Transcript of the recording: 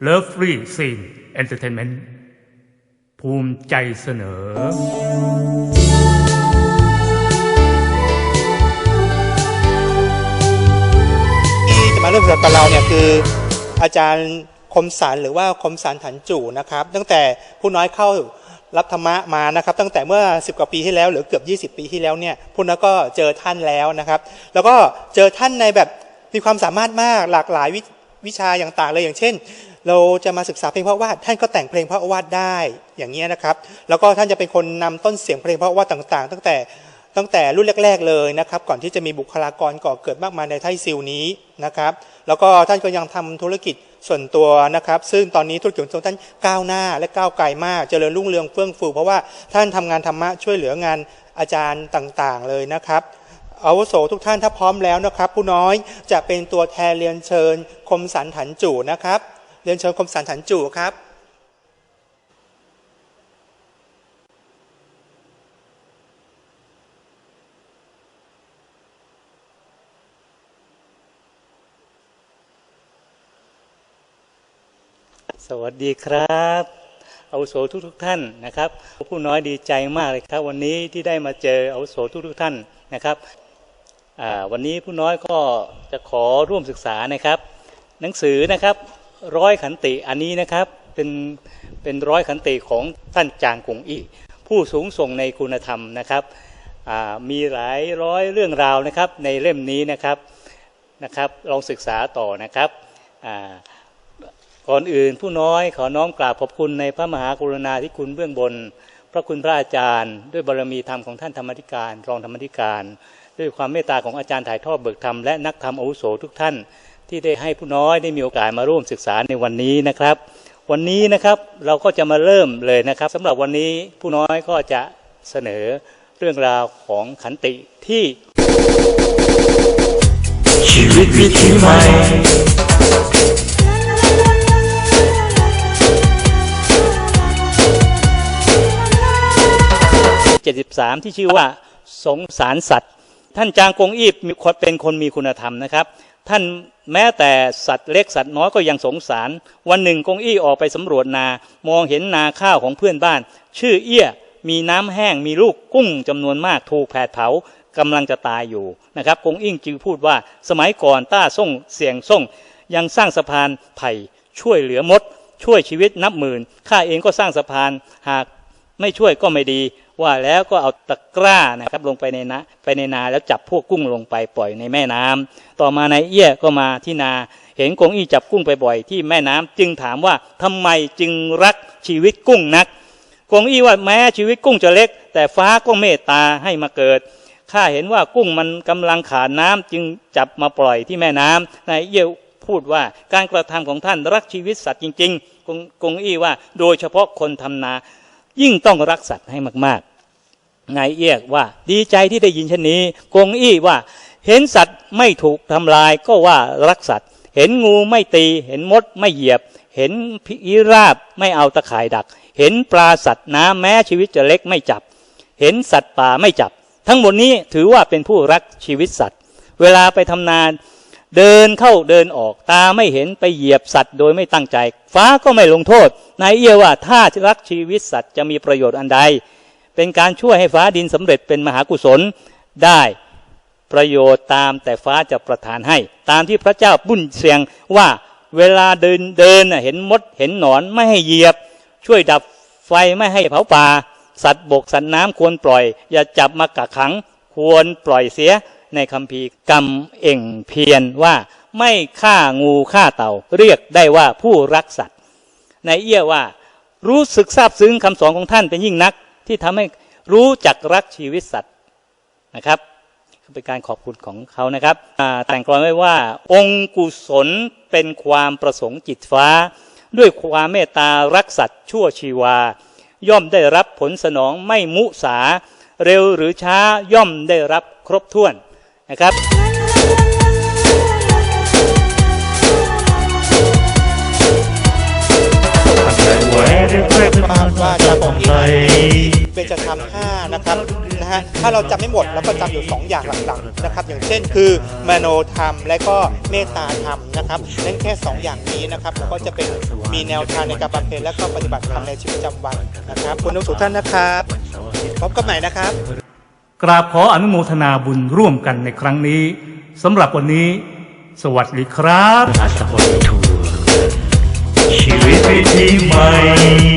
Love Free Scene Entertainment ภูมิใจเสนอ ที่จะมาเริ่มกับเราเนี่ยคืออาจารย์คมสันหรือว่าคมสันถันจู่นะครับ ตั้งแต่ผู้น้อยเข้ารับธรรมะมานะครับ ตั้งแต่เมื่อ 10 กว่าปีที่แล้วหรือเกือบ 20 ปีที่แล้วเนี่ยผู้น้อยก็เจอท่านแล้วนะครับ แล้วก็เจอท่านในแบบมีความสามารถมากหลากหลายวิวิชาอย่างต่างเลยอย่างเช่น เราจะมาศึกษาเพลงพระวาดท่านก็แต่งเพลงพระวาดได้อย่างเงี้นะครับ แล้วก็ท่านจะเป็นคนนำต้นเสียงเพลงพระวาดต่างๆ ตั้งแต่ตั้งแต่รุ่นแรก ๆ เลยนะครับ ก่อนที่จะมีบุคลากรก่อเกิดมากมายในไทยซิลนี้นะครับ แล้วก็ท่านก็ยังทำธุรกิจส่วนตัวนะครับ ซึ่งตอนนี้ธุรกิจของท่านก้าวหน้าและก้าวไกลมากเจริญรุ่งเรืองเฟื่องฟูเพราะว่าท่านทำงานธรรมะช่วยเหลืองานอาจารย์ต่างๆ เลยนะครับอาวุโสทุกท่านถ้าพร้อมแล้วนะครับ ผู้น้อยจะเป็นตัวแทนเรียนเชิญคมสันถันจู่นะครับ เรียนเชิญคมสันถันจู่ครับสวัสดีครับอาวุโสทุกทุกท่านนะครับ ผู้น้อยดีใจมากเลยครับ วันนี้ที่ได้มาเจออาวุโสทุกทุกท่านนะครับวันนี้ผู้น้อยก็จะขอร่วมศึกษานะครับ หนังสือนะครับ ร้อยขันติอันนี้นะครับเป็นเป็นร้อยขันติของท่านจางกงอีผู้สูงส่งในคุณธรรมนะครับมีหลายร้อยเรื่องราวนะครับในเล่มนี้นะครับนะครับ ลองศึกษาต่อนะครับก่อนอื่นผู้น้อยขอน้อมกราบขอบคุณในพระมหากรุณาธิคุณเบื้องบน พระคุณพระอาจารย์ ด้วยบารมีธรรมของท่านธรรมธิการ รองธรรมธิการ ด้วยความเมตตาของอาจารย์ถ่ายทอดเบิกธรรมและนักธรรมอาวุโสทุกท่าน ที่ได้ให้ผู้น้อยได้มีโอกาสมาร่วมศึกษาในวันนี้นะครับ วันนี้นะครับเราก็จะมาเริ่มเลยนะครับสำหรับวันนี้ผู้น้อยก็จะเสนอเรื่องราวของขันติที่ ชีวิตวิถีใหม่73ที่ชื่อว่าสงสารสัตว์ ท่านจางกงอีบมีคนเป็นคนมีคุณธรรมนะครับ ท่าน แม้แต่สัตว์เล็กสัตว์น้อยก็ยังสงสาร วันหนึ่งกงอี้ออกไปสำรวจนา มองเห็นนาข้าวของเพื่อนบ้าน ชื่อเอี้ย มีน้ำแห้งมีลูกกุ้งจำนวนมากถูกแผดเผากำลังจะตายอยู่นะครับกงอิ่งจึงพูดว่าสมัยก่อนต้าส่งเสียงส่ง ยังสร้างสะพานไผ่ช่วยเหลือมด ช่วยชีวิตนับหมื่นข้าเองก็สร้างสะพานหากไม่ช่วยก็ไม่ดี ว่าแล้วก็เอาตะกร้านะครับลงไปในนาไปในนาแล้วจับพวกกุ้งลงไปปล่อยในแม่น้ำต่อมานายเอี้ยก็มาที่นา เห็นกงอี้จับกุ้งไปบ่อยที่แม่น้ำจึงถามว่าทำไมจึงรักชีวิตกุ้งนักกงอี้ว่าแม้ชีวิตกุ้งจะเล็ก แต่ฟ้าก็เมตตาให้มาเกิดข้าเห็นว่ากุ้งมันกำลังขาดน้ำจึงจับมาปล่อยที่แม่น้ำนายเอี้ยพูดว่าการกระทำของท่านรักชีวิตสัตว์จริง ๆ กงกงอี้ว่าโดยเฉพาะคนทำนา ยิ่งต้องรักสัตว์ให้มากๆนายเอียกว่าดีใจที่ได้ยินเช่นนี้ กงอี้ว่า เห็นสัตว์ไม่ถูกทำลายก็ว่ารักสัตว์ เห็นงูไม่ตี เห็นมดไม่เหยียบ เห็นพิราบไม่เอาตะข่ายดัก เห็นปลาสัตว์น้ำแม้ชีวิตจะเล็กไม่จับ เห็นสัตว์ป่าไม่จับ ทั้งหมดนี้ถือว่าเป็นผู้รักชีวิตสัตว์ เวลาไปทำนาน เดินเข้าเดินออกตาไม่เห็นไปเหยียบสัตว์โดยไม่ตั้งใจ ฟ้าก็ไม่ลงโทษนายเอียว่าถ้ารักชีวิตสัตว์จะมีประโยชน์อันใด เป็นการช่วยให้ฟ้าดินสำเร็จเป็นมหากุศลได้ประโยชน์ตามแต่ฟ้าจะประทานให้ ตามที่พระเจ้าบุญเสียงว่าเวลาเดินเดินเห็นมดเห็นหนอนไม่ให้เหยียบ ช่วยดับไฟไม่ให้เผาป่า สัตว์บกสัตว์น้ำควรปล่อย อย่าจับมากักขัง ควรปล่อยเสีย ในคำพีกรรมเอ่งเพียนว่าไม่ฆ่างูฆ่าเต่า เรียกได้ว่าผู้รักสัตว์ ในเอี้ยว่ารู้สึกซาบซึ้งคำสอนของท่านเป็นยิ่งนัก ที่ทำให้รู้จักรักชีวิตสัตว์นะครับเป็นการขอบคุณของเขานะครับแต่งกลอนไว้ว่า องค์กุศลเป็นความประสงค์จิตฟ้า ด้วยความเมตตารักสัตว์ชั่วชีวา ย่อมได้รับผลสนองไม่มุสา เร็วหรือช้าย่อมได้รับครบถ้วน นะครับ ว่าจะผมเบญจธรรมห้านะครับนะฮะฮะถ้าเราจำไม่หมดเราก็จำอยู่ 2 อย่างหลักๆนะครับ อย่างเช่นคือมโนธรรมและก็เมตตาธรรมนะครับนั่นแค่ 2 อย่างนี้นะครับแล้วก็จะเป็นมีแนวทางในการบำเพ็ญและก็ปฏิบัติธรรมในชีวิตประจำวันนะครับคุณทุกท่านนะครับพบกันใหม่นะครับ กราบขออนุโมทนาบุญร่วมกันในครั้งนี้สำหรับวันนี้ สวัสดีครับ ชีวิตวิถีใหม่